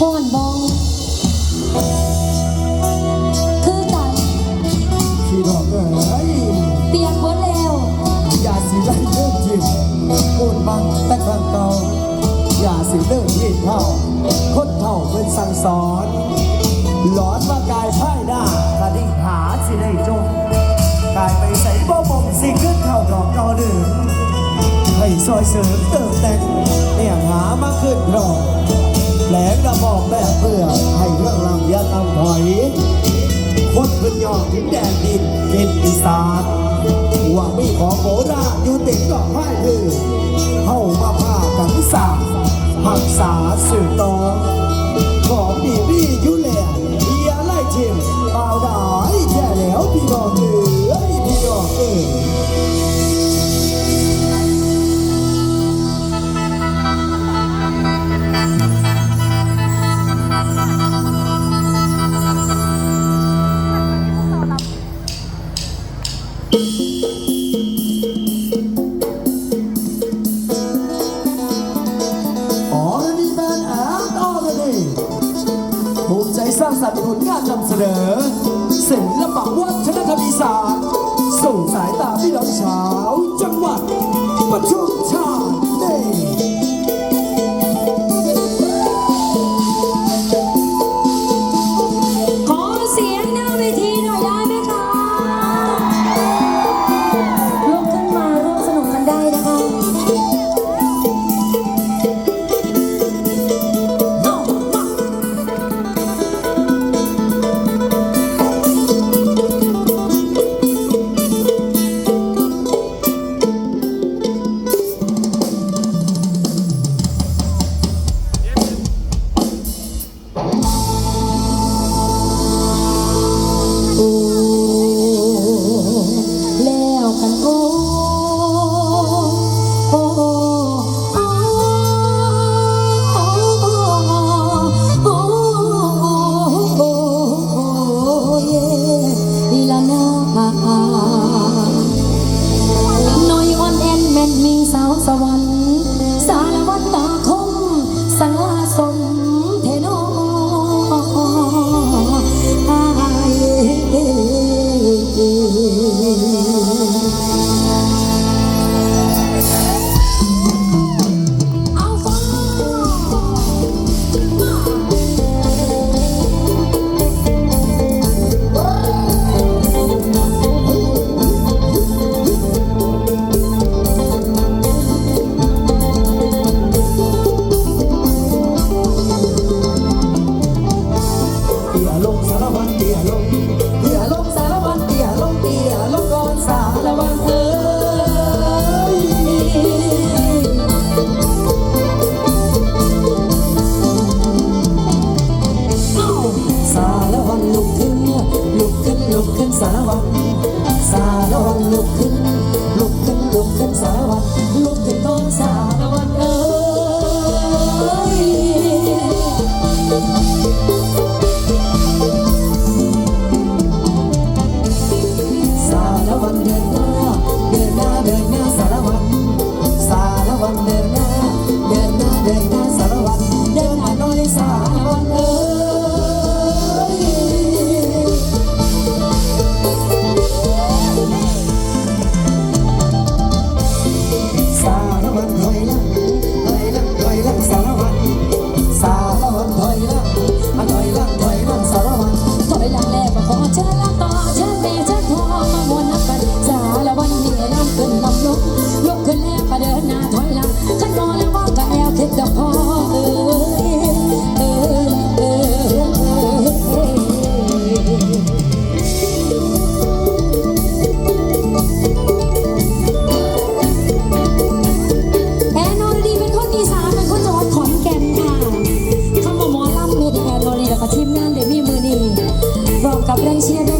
พ่อนบองคือกันพี่น้องเอ้ยเปียกหมดแล้วอย่าสิไล่เลิกยิ้มพูดบังแต่ครั้งเก่าอย่าสิเลิกยิ้มเท่าคนเท่าเป็นสั่งสอนหลอนว่ากายพ่ายหน้าถ้าได้หาสิได้จงกายไปใส่บ่บงสิขึ้นเข้าดอกเก่าเดิมให้ซอยเสริมเติมแต่งเนี่ยหามาขึ้นรอ แหลงกระบอกแบบเพื่อให้เรื่องลำยาตำถอยคนพื้นยอดถึงแดนดินเป็นอีสานว่ามีของโบราณอยู่ติดกับไพ่ถือเข้ามาพากันสางหักษาสื่อตองของดีพี่ยุแลเอียไล่ชิมเบาดายแค่แล้วพี่น้องเอ๋ยพี่น้องเอ๋ย อร์ดีแมนแอนด์ออร์ดีภูมิใจสร้างสรรค์ผลงานนำเสนอศิล 感谢